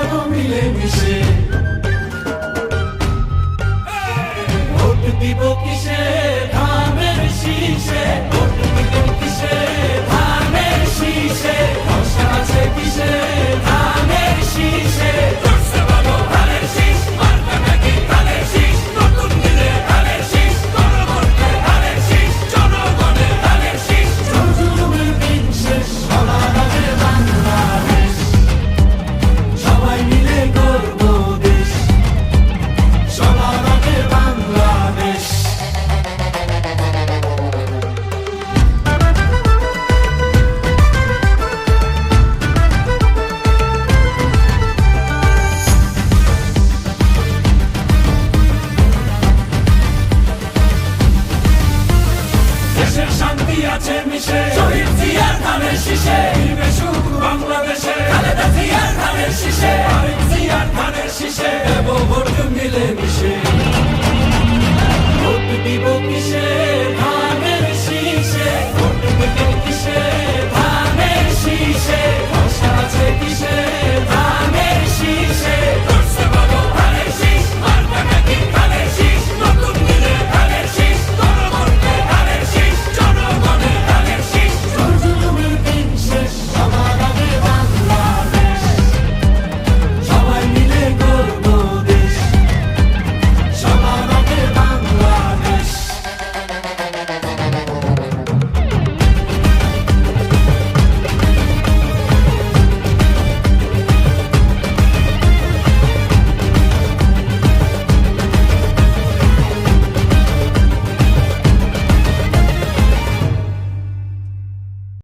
যাব মিলে মিশে ভোট দিব কিসে ছবি আছে মিশে। শহীদ জিয়ার ধানের শীষে। বেশুক বাংলাদেশে। খালেদা জিয়ার ধানের শীষে। আরেক জিয়ার ধানের শীষে। দেব মিলে মিশে